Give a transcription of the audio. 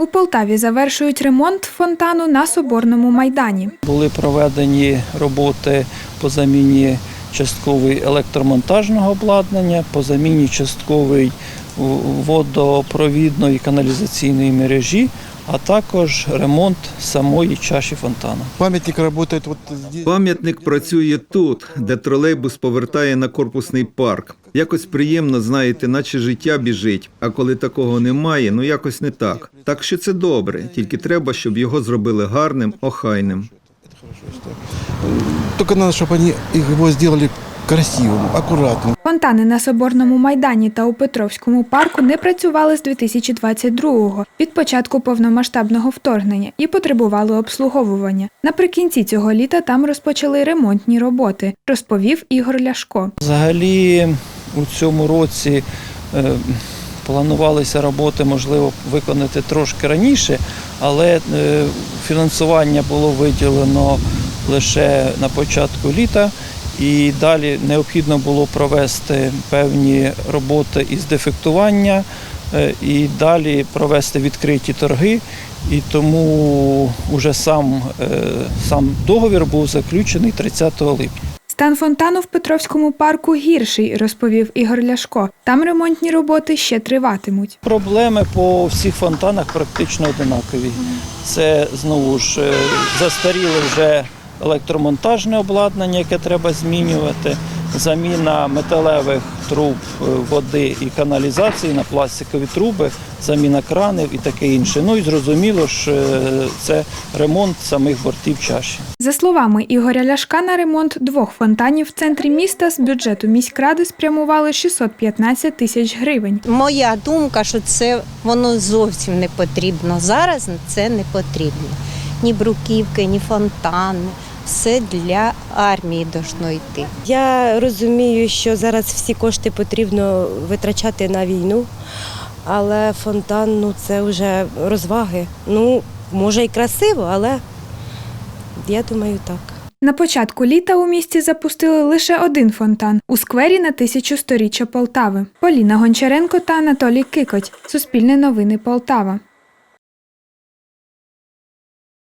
У Полтаві завершують ремонт фонтану на Соборному майдані. Були проведені роботи по заміні часткової електромонтажного обладнання, по заміні часткової водопровідної каналізаційної мережі, а також ремонт самої чаші фонтану. Памятник работает вот здесь. Пам'ятник працює тут, де тролейбус повертає на корпусний парк. Якось приємно, знаєте, наче життя біжить. А коли такого немає, ну якось не так. Так що це добре, тільки треба, щоб його зробили гарним, охайним. Только надо, чтобы они его сделали красивым, аккуратным. Фонтани на Соборному майдані та у Петровському парку не працювали з 2022-го від початку повномасштабного вторгнення і потребували обслуговування. Наприкінці цього літа там розпочали ремонтні роботи, розповів Ігор Ляшко. Взагалі у цьому році е, планувалися роботи, можливо, виконати трошки раніше, але е, фінансування було виділено лише на початку літа. І далі необхідно було провести певні роботи із дефектування е, і далі провести відкриті торги. І тому вже сам, е, сам договір був заключений 30 липня. Стан фонтану в Петровському парку гірший, розповів Ігор Ляшко. Там ремонтні роботи ще триватимуть. Проблеми по всіх фонтанах практично одинакові. Це знову ж е, застаріле вже електромонтажне обладнання, яке треба змінювати, заміна металевих труб е, води і каналізації на пластикові труби, заміна кранів і таке інше. Ну і зрозуміло ж, е, це ремонт самих бортів чаші. За словами Ігоря Ляшка, на ремонт двох фонтанів в центрі міста з бюджету міськради спрямували 615 тисяч гривень. Моя думка, що це воно зовсім не потрібно. Зараз це не потрібно. Ні бруківки, ні фонтани. Все для армії должно йти. Я розумію, що зараз всі кошти потрібно витрачати на війну, але фонтан ну, це вже розваги. Ну, може і красиво, але я думаю, так. На початку літа у місті запустили лише один фонтан у сквері на тисячу сторіччя Полтави. Поліна Гончаренко та Анатолій Кикоть. Суспільне новини Полтава.